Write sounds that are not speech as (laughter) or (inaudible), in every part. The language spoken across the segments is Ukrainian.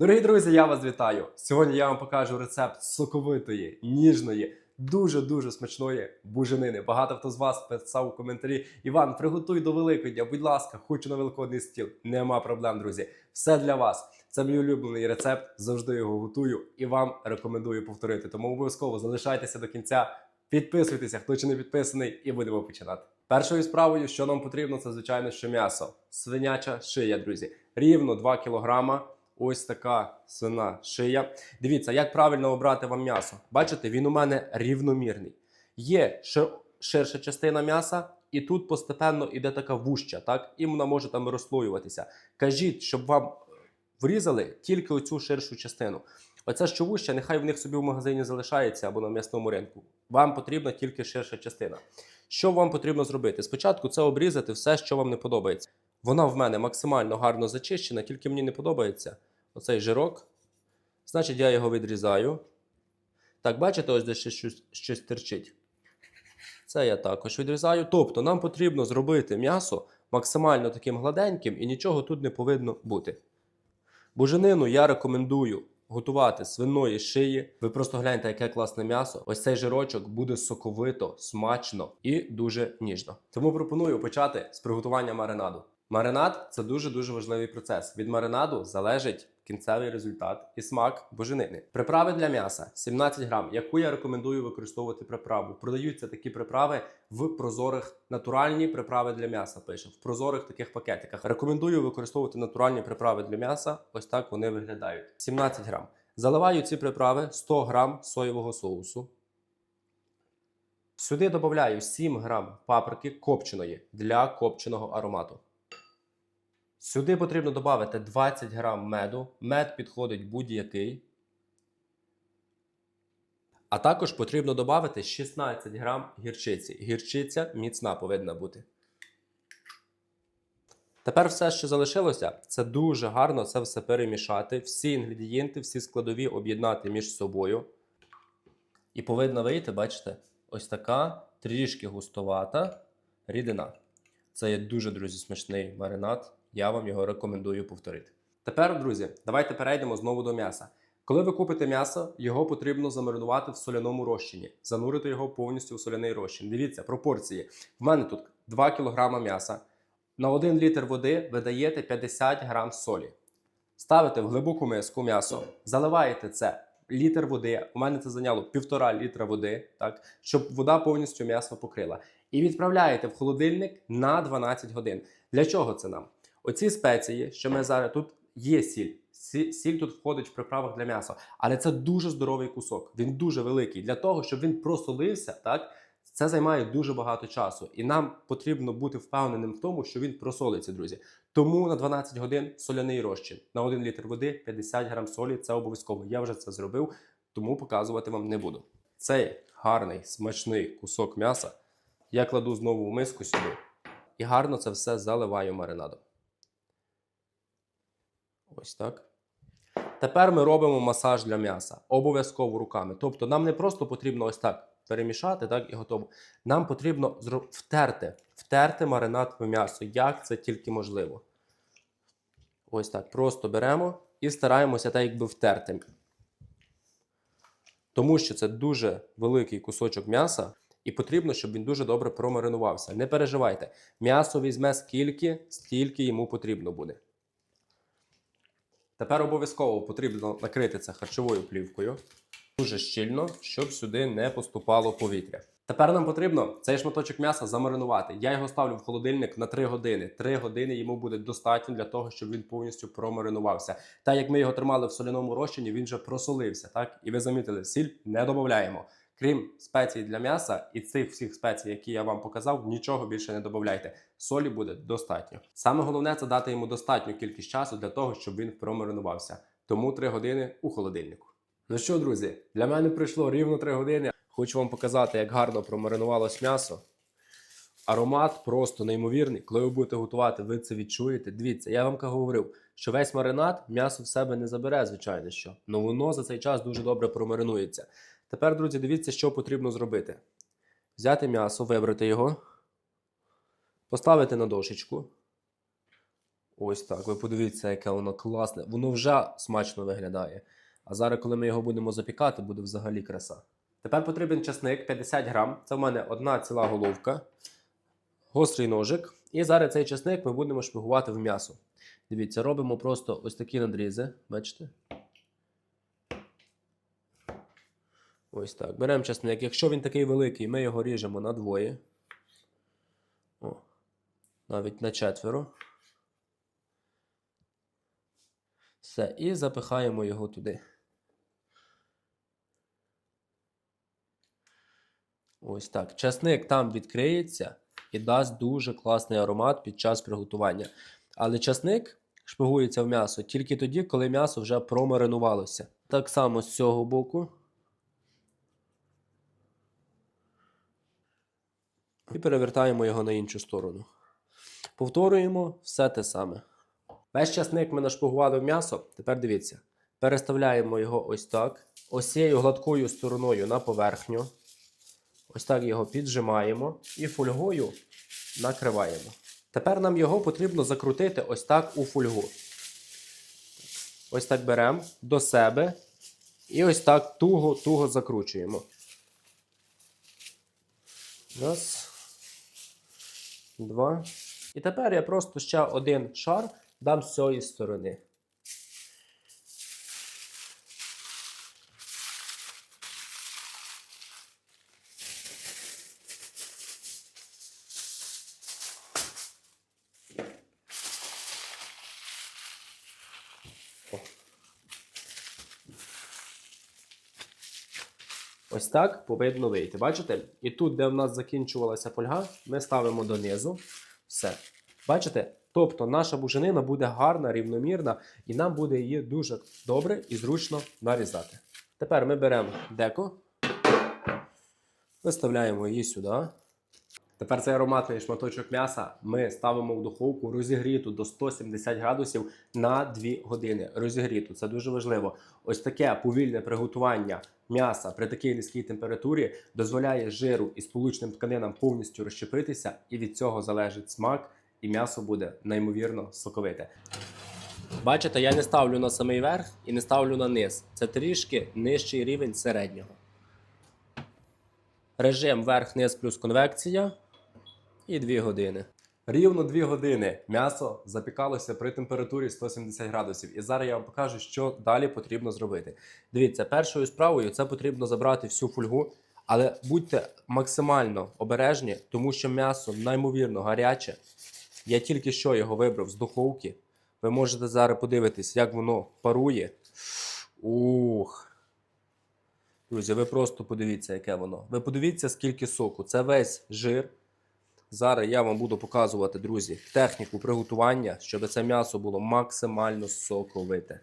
Дорогі друзі, я вас вітаю! Сьогодні я вам покажу рецепт соковитої, ніжної, дуже-дуже смачної буженини. Багато хто з вас писав у коментарі: Іван, приготуй до Великодня, будь ласка, хочу на великодний стіл. Нема проблем, друзі. Все для вас. Це мій улюблений рецепт, завжди його готую і вам рекомендую повторити. Тому обов'язково залишайтеся до кінця, підписуйтеся, хто чи не підписаний, і будемо починати. Першою справою, що нам потрібно, це звичайно, що м'ясо. Свиняча шия, друзі. Рівно 2 кілограма. Ось така свина шия. Дивіться, як правильно обрати вам м'ясо. Бачите, він у мене рівномірний. Є шир- ширша частина м'яса, і тут постепенно іде така вуща, так? І вона може там розслоюватися. Кажіть, щоб вам врізали тільки оцю ширшу частину. Оце що вуща, нехай в них собі в магазині залишається або на м'ясному ринку. Вам потрібна тільки ширша частина. Що вам потрібно зробити? Спочатку це обрізати все, що вам не подобається. Вона в мене максимально гарно зачищена, тільки мені не подобається оцей жирок. Значить, я його відрізаю. Так, бачите, ось де ще щось, щось терчить. Це я також відрізаю. Тобто, нам потрібно зробити м'ясо максимально таким гладеньким і нічого тут не повинно бути. Буженину я рекомендую готувати свиної шиї. Ви просто гляньте, яке класне м'ясо. Ось цей жирочок буде соковито, смачно і дуже ніжно. Тому пропоную почати з приготування маринаду. Маринад це дуже дуже важливий процес. Від маринаду залежить кінцевий результат і смак буженини. Приправи для м'яса 17 грам, яку я рекомендую використовувати приправу. Продаються такі приправи в прозорих натуральні приправи для м'яса. Пише в прозорих таких пакетиках. Рекомендую використовувати натуральні приправи для м'яса. Ось так вони виглядають. 17 грам. Заливаю ці приправи 100 грам соєвого соусу. Сюди додаю 7 грам паприки копченої для копченого аромату. Сюди потрібно додати 20 грам меду. Мед підходить будь-який. А також потрібно додати 16 грам гірчиці. Гірчиця міцна повинна бути. Тепер все, що залишилося, це дуже гарно це все перемішати. Всі інгредієнти, всі складові об'єднати між собою. І повинна вийти, бачите, ось така трішки густовата рідина. Це є дуже, друзі, смачний маринад. Я вам його рекомендую повторити. Тепер, друзі, давайте перейдемо знову до м'яса. Коли ви купите м'ясо, його потрібно замаринувати в соляному розчині, занурити його повністю в соляний розчин. Дивіться, пропорції. В мене тут 2 кг м'яса. На 1 літр води ви даєте 50 грам солі. Ставите в глибоку миску м'ясо, заливаєте це літр води. У мене це зайняло півтора літра води, так, щоб вода повністю м'ясо покрила. І відправляєте в холодильник на 12 годин. Для чого це нам? Оці спеції, що ми зараз тут є сіль. Сі- Сіль тут входить в приправах для м'яса, але це дуже здоровий кусок. Він дуже великий. Для того, щоб він просолився, так це займає дуже багато часу. І нам потрібно бути впевненим в тому, що він просолиться, друзі. Тому на 12 годин соляний розчин. На 1 літр води 50 грам солі це обов'язково. Я вже це зробив, тому показувати вам не буду. Цей гарний смачний кусок м'яса я кладу знову в миску сюди і гарно це все заливаю маринадом. Ось так. Тепер ми робимо масаж для м'яса. Обов'язково руками. Тобто нам не просто потрібно ось так перемішати, так і готово. Нам потрібно втерти, втерти маринад в м'ясо, як це тільки можливо. Ось так. Просто беремо і стараємося так якби втерти. Тому що це дуже великий кусочок м'яса, і потрібно, щоб він дуже добре промаринувався. Не переживайте, м'ясо візьме скільки, стільки йому потрібно буде. Тепер обов'язково потрібно накрити це харчовою плівкою дуже щільно, щоб сюди не поступало повітря. Тепер нам потрібно цей шматочок м'яса замаринувати. Я його ставлю в холодильник на 3 години. 3 години йому буде достатньо для того, щоб він повністю промаринувався. Так як ми його тримали в соляному розчині, він вже просолився. Так і ви замітили, сіль не додаємо. Крім спецій для м'яса і цих всіх спецій, які я вам показав, нічого більше не додавайте. Солі буде достатньо. Саме головне це дати йому достатню кількість часу для того, щоб він промаринувався. Тому 3 години у холодильнику. Ну що, друзі, для мене пройшло рівно 3 години. Хочу вам показати, як гарно промаринувалось м'ясо. Аромат просто неймовірний. Коли ви будете готувати, ви це відчуєте. Дивіться, я вам говорив, що весь маринад м'ясо в себе не забере, звичайно що. але воно за цей час дуже добре промаринується. Тепер, друзі, дивіться, що потрібно зробити: взяти м'ясо, вибрати його, поставити на дошечку. Ось так. Ви подивіться, яке воно класне. Воно вже смачно виглядає. А зараз, коли ми його будемо запікати, буде взагалі краса. Тепер потрібен часник 50 грам. Це в мене одна ціла головка, гострий ножик. І зараз цей часник ми будемо шпигувати в м'ясо. Дивіться, робимо просто ось такі надрізи. Бачите? Ось так. Беремо часник. Якщо він такий великий, ми його ріжемо на двоє. О, навіть на четверо. Все, і запихаємо його туди. Ось так. Часник там відкриється і дасть дуже класний аромат під час приготування. Але часник шпигується в м'ясо тільки тоді, коли м'ясо вже промаринувалося. Так само з цього боку. Перевертаємо його на іншу сторону. Повторюємо все те саме. Весь часник ми нашпигували в м'ясо. Тепер дивіться. Переставляємо його ось так. Ось цією гладкою стороною на поверхню. Ось так його піджимаємо і фольгою накриваємо. Тепер нам його потрібно закрутити ось так у фольгу. Ось так беремо до себе і ось так туго-туго закручуємо. Раз. Два. І тепер я просто ще один шар дам з цієї сторони. Ось так повинно вийти. Бачите? І тут, де в нас закінчувалася фольга, ми ставимо донизу. Все. Бачите? Тобто наша буженина буде гарна, рівномірна, і нам буде її дуже добре і зручно нарізати. Тепер ми беремо деко, виставляємо її сюди. Тепер цей ароматний шматочок м'яса ми ставимо в духовку розігріту до 170 градусів на 2 години. Розігріту, це дуже важливо. Ось таке повільне приготування м'яса при такій низькій температурі дозволяє жиру і сполучним тканинам повністю розщепитися, і від цього залежить смак, і м'ясо буде неймовірно соковите. Бачите, я не ставлю на самий верх і не ставлю на низ. Це трішки нижчий рівень середнього. Режим верх-низ плюс конвекція і 2 години. Рівно 2 години м'ясо запікалося при температурі 170 градусів. І зараз я вам покажу, що далі потрібно зробити. Дивіться, першою справою це потрібно забрати всю фольгу, але будьте максимально обережні, тому що м'ясо неймовірно гаряче. Я тільки що його вибрав з духовки. Ви можете зараз подивитись, як воно парує. Ух. Друзі, ви просто подивіться, яке воно. Ви подивіться, скільки соку. Це весь жир. Зараз я вам буду показувати, друзі, техніку приготування, щоб це м'ясо було максимально соковите.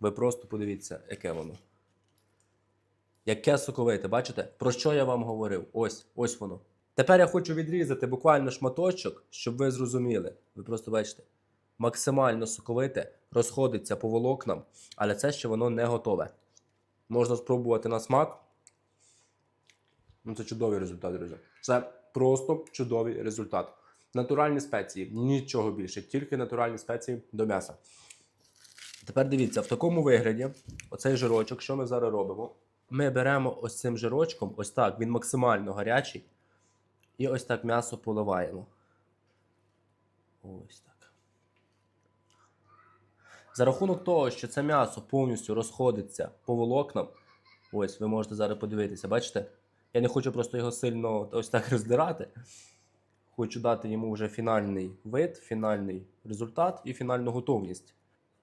Ви просто подивіться, яке воно. Яке соковите, бачите? Про що я вам говорив? Ось, ось воно. Тепер я хочу відрізати буквально шматочок, щоб ви зрозуміли. Ви просто бачите, максимально соковите, розходиться по волокнам, але це ще воно не готове. Можна спробувати на смак. Ну, це чудовий результат, друзі. Це просто чудовий результат. Натуральні спеції, нічого більше, тільки натуральні спеції до м'яса. Тепер дивіться, в такому вигляді, оцей жирочок, що ми зараз робимо? Ми беремо ось цим жирочком, ось так, він максимально гарячий. І ось так м'ясо поливаємо. Ось так. За рахунок того, що це м'ясо повністю розходиться по волокнам, ось ви можете зараз подивитися, бачите? Я не хочу просто його сильно ось так (laughs) роздирати. Хочу дати йому вже фінальний вид, фінальний результат і фінальну готовність.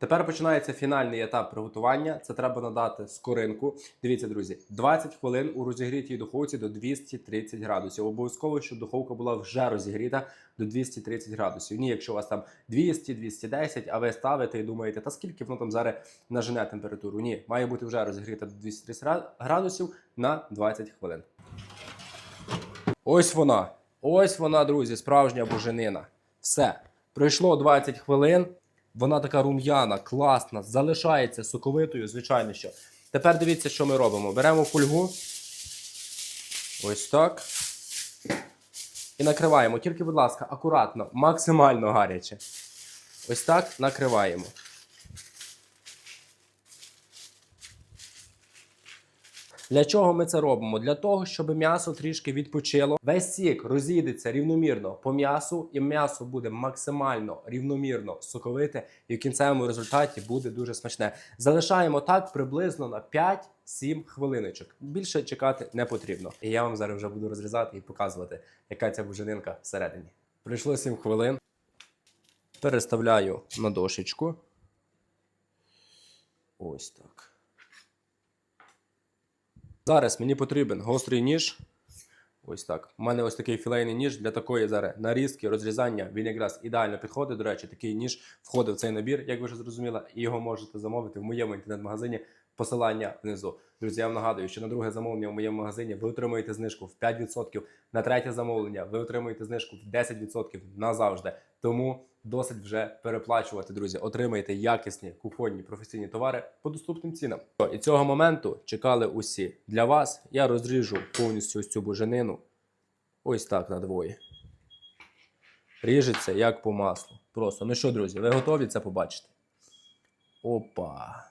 Тепер починається фінальний етап приготування. Це треба надати скоринку. Дивіться, друзі, 20 хвилин у розігрітій духовці до 230 градусів. Обов'язково, щоб духовка була вже розігріта до 230 градусів. Ні, якщо у вас там 200-210, а ви ставите і думаєте, та скільки воно там зараз нажене температуру? Ні, має бути вже розігріта до 230 градусів на 20 хвилин. Ось вона. Ось вона, друзі, справжня буженина. Все. Пройшло 20 хвилин. Вона така рум'яна, класна, залишається соковитою, звичайно що. Тепер дивіться, що ми робимо. Беремо фольгу. Ось так. І накриваємо. Тільки, будь ласка, акуратно, максимально гаряче. Ось так накриваємо. Для чого ми це робимо? Для того, щоб м'ясо трішки відпочило. Весь сік розійдеться рівномірно по м'ясу, і м'ясо буде максимально рівномірно соковите, і в кінцевому результаті буде дуже смачне. Залишаємо так приблизно на 5-7 хвилиночок. Більше чекати не потрібно. І я вам зараз вже буду розрізати і показувати, яка ця буженинка всередині. Пройшло 7 хвилин. Переставляю на дошечку. Ось так. Зараз мені потрібен гострий ніж. Ось так. У мене ось такий філейний ніж для такої зараз нарізки, розрізання. Він якраз ідеально підходить. До речі, такий ніж входить в цей набір, як ви вже зрозуміли, і його можете замовити в моєму інтернет-магазині. Посилання внизу. Друзі, я вам нагадую, що на друге замовлення в моєму магазині ви отримуєте знижку в 5%. На третє замовлення ви отримуєте знижку в 10% назавжди. Тому досить вже переплачувати, друзі. Отримайте якісні кухонні професійні товари по доступним цінам. І цього моменту чекали усі. Для вас я розріжу повністю ось цю буженину. Ось так на двоє. Ріжеться як по маслу. Просто. Ну що, друзі, ви готові це побачити? Опа.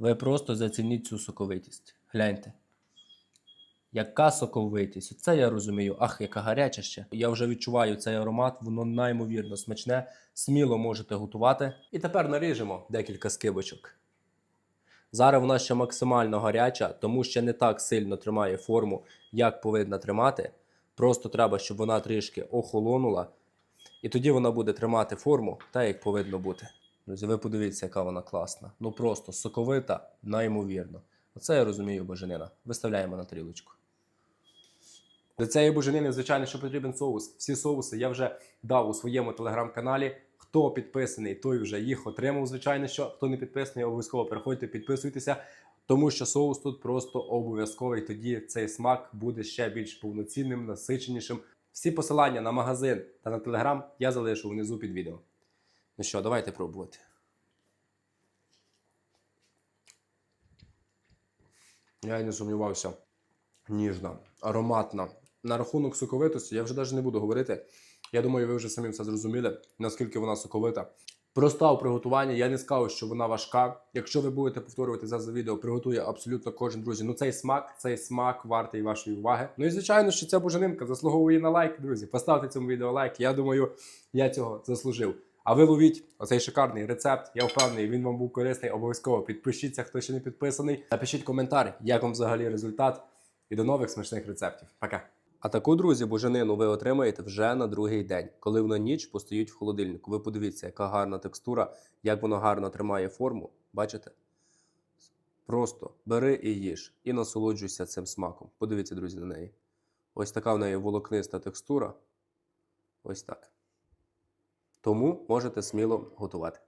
Ви просто зацініть цю соковитість. Гляньте. Яка соковитість? Це я розумію. Ах, яка гаряча ще. Я вже відчуваю цей аромат, воно неймовірно смачне. Сміло можете готувати. І тепер наріжемо декілька скибочок. Зараз вона ще максимально гаряча, тому ще не так сильно тримає форму, як повинна тримати. Просто треба, щоб вона трішки охолонула. І тоді вона буде тримати форму так, як повинно бути. Друзі, ви подивіться, яка вона класна. Ну просто соковита, неймовірно. Оце я розумію боженина. Виставляємо на тарілочку. Для цієї буженини, звичайно, що потрібен соус. Всі соуси я вже дав у своєму телеграм-каналі. Хто підписаний, той вже їх отримав. Звичайно, що хто не підписаний, обов'язково переходьте, підписуйтеся, тому що соус тут просто обов'язковий. Тоді цей смак буде ще більш повноцінним, насиченішим. Всі посилання на магазин та на телеграм я залишу внизу під відео. Ну що, давайте пробувати. Я не сумнівався. Ніжна, ароматна. На рахунок соковитості я вже навіть не буду говорити. Я думаю, ви вже самі все зрозуміли, наскільки вона соковита. Проста у приготуванні, я не скажу, що вона важка. Якщо ви будете повторювати за за відео, приготує абсолютно кожен друзі. Ну цей смак, цей смак вартий вашої уваги. Ну і звичайно, що ця буженинка заслуговує на лайк, друзі. Поставте цьому відео лайк. Я думаю, я цього заслужив. А ви ловіть оцей шикарний рецепт. Я впевнений, він вам був корисний. Обов'язково підпишіться, хто ще не підписаний. Напишіть коментар, як вам взагалі результат. І до нових смачних рецептів. Пока. А таку, друзі, буженину ви отримаєте вже на другий день, коли вона ніч постоїть в холодильнику. Ви подивіться, яка гарна текстура, як воно гарно тримає форму. Бачите? Просто бери і їж, і насолоджуйся цим смаком. Подивіться, друзі, на неї. Ось така в неї волокниста текстура. Ось так. Тому можете сміло готувати.